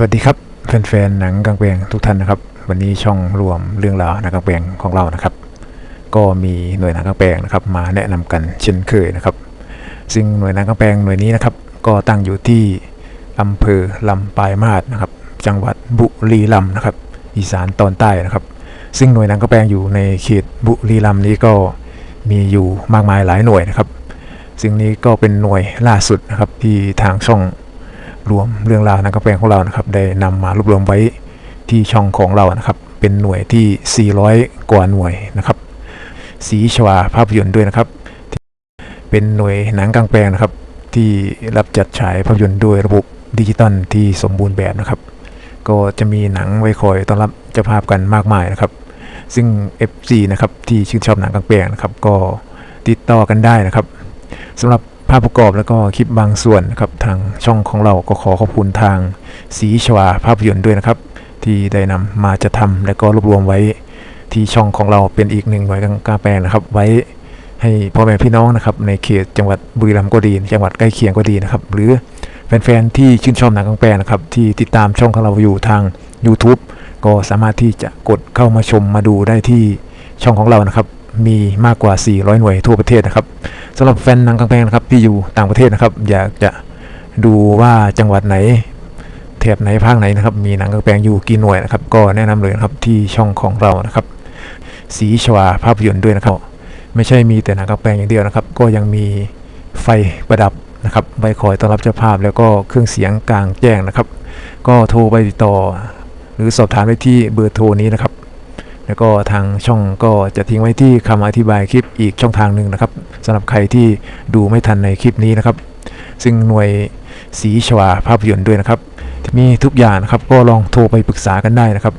สวัสดีครับแฟนๆหนังกลางแปลงทุกท่านนะครับ วันนี้ช่องรวมเรื่องราวหนังกลางแปลงของเรานะครับ ก็มีหน่วยหนังกลางแปลงนะครับ มาแนะนำกันเช่นเคยนะครับ ซึ่งหน่วยหนังกลางแปลงหน่วยนี้นะครับ ก็ตั้งอยู่ที่อำเภอลำปลายมาศนะครับ จังหวัดบุรีรัมย์นะครับ อีสานตอนใต้นะครับ ซึ่งหน่วยหนังกลางแปลงอยู่ในเขตบุรีรัมย์นี้ก็มีอยู่มากมายหลายหน่วยนะครับ ซึ่งนี้ก็เป็นหน่วยล่าสุดนะครับที่ทางช่อง รวมเรื่องราวหนังกระแปลงของเรานะครับ ได้นำมารวบรวมไว้ที่ช่องของเรานะครับ เป็นหน่วยที่ 400 กว่าหน่วยนะครับ สีชวาภาพยนตร์ด้วยนะครับ เป็นหน่วยหนังกลางแปลงนะครับ ที่รับจัดฉายภาพยนตร์ด้วยระบบดิจิตอลที่สมบูรณ์แบบนะครับ ก็จะมีหนังไว้คอยต้อนรับเจ้าภาพกันมากมายนะครับ ซึ่ง FC นะครับที่ชื่นชอบหนังกลางแปลงนะครับ ก็ติดต่อกันได้นะครับสำหรับ ภาพประกอบแล้วก็คลิปบางส่วนนะครับทางช่องของเราก็ขอขอบคุณทางสีชวาภาพยนตร์ด้วยนะครับ ที่ได้นำมาจะทำและก็รวบรวมไว้ที่ช่องของเราเป็นอีกหนึ่งหน่วยกาแปลงนะครับ ไว้ให้พ่อแม่พี่น้องนะครับในเขตจังหวัดบุรีรัมย์ก็ดี จังหวัดใกล้เคียงก็ดีนะครับ หรือแฟนๆที่ชื่นชอบหนังกางแปลงนะครับ ที่ติดตามช่องของเราอยู่ทาง YouTube ก็สามารถที่จะกดเข้ามาชมมาดูได้ที่ช่องของเรานะครับ มีมากกว่า 400 หน่วยทั่วประเทศนะครับ สำหรับแฟนหนังกลางแปลงนะครับที่อยู่ต่างประเทศนะครับ อยากจะดูว่าจังหวัดไหนแถบไหนภาคไหนนะครับ มีหนังกลางแปลงอยู่กี่หน่วยนะครับ ก็แนะนำเลยนะครับที่ช่องของเรานะครับ สีชวาภาพยนตร์ด้วยนะครับ ไม่ใช่มีแต่หนังกลางแปลงอย่างเดียวนะครับ ก็ยังมีไฟประดับนะครับไว้คอยต้อนรับเจ้าภาพ แล้วก็เครื่องเสียงกลางแจ้งนะครับ ก็โทรไปติดต่อ หรือสอบถามได้ที่เบอร์โทรนี้นะครับ แล้วก็ทางช่องก็จะทิ้งไว้ที่คำอธิบายคลิปอีกช่องทางหนึ่งนะครับ สำหรับใครที่ดูไม่ทันในคลิปนี้นะครับ ซึ่งหน่วยสีชวาภาพยนตร์ด้วยนะครับมีทุกอย่างนะครับก็ลองโทรไปปรึกษากันได้นะครับ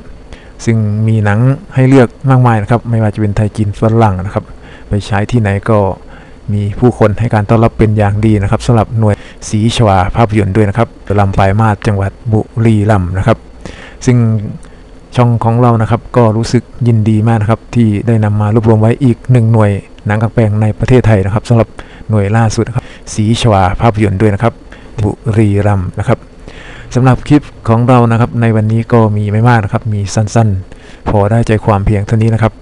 ซึ่งมีหนังให้เลือกมากมายนะครับ ไม่ว่าจะเป็นไทยจีนฝรั่งนะครับ ไปใช้ที่ไหนก็มีผู้คนให้การต้อนรับเป็นอย่างดีนะครับสำหรับหน่วยสีชวาภาพยนตร์ด้วยนะครับลำปลายมาศจังหวัดบุรีรัมย์นะครับ ซึ่งช่องของเรานะครับก็รู้สึกยินดีมากนะครับที่ได้นำมารวบรวมไว้อีกหนึ่งหน่วย หนังกลางแปลงในประเทศไทยนะครับสำหรับหน่วยล่าสุดนะครับสีชวาภาพยนตร์ด้วยนะครับบุรีรัมนะครับสำหรับคลิปของเรานะครับในวันนี้ก็มีไม่มากนะครับ มีสั้นๆ พอได้ใจความเพียงเท่านี้นะครับ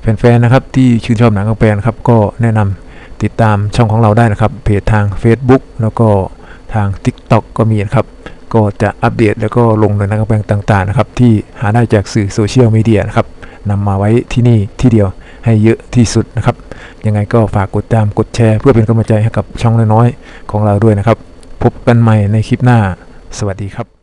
แฟนๆนะครับที่ชื่นชอบหนังกลางแปลงครับก็แนะนำติดตามช่องของเราได้นะครับ เพจทาง Facebook แล้วก็ทาง TikTok ก็มีนะครับ ก็จะอัปเดตแล้วก็ลงในนักแปลงต่างๆนะครับ ที่หาได้จากสื่อโซเชียลมีเดียนะครับนำมาไว้ที่นี่ที่เดียวให้เยอะที่สุดนะครับ ยังไงก็ฝากกดตามกดแชร์ เพื่อเป็นกำลังใจให้กับช่องน้อยๆของเราด้วยนะครับ พบกันใหม่ในคลิปหน้า สวัสดีครับ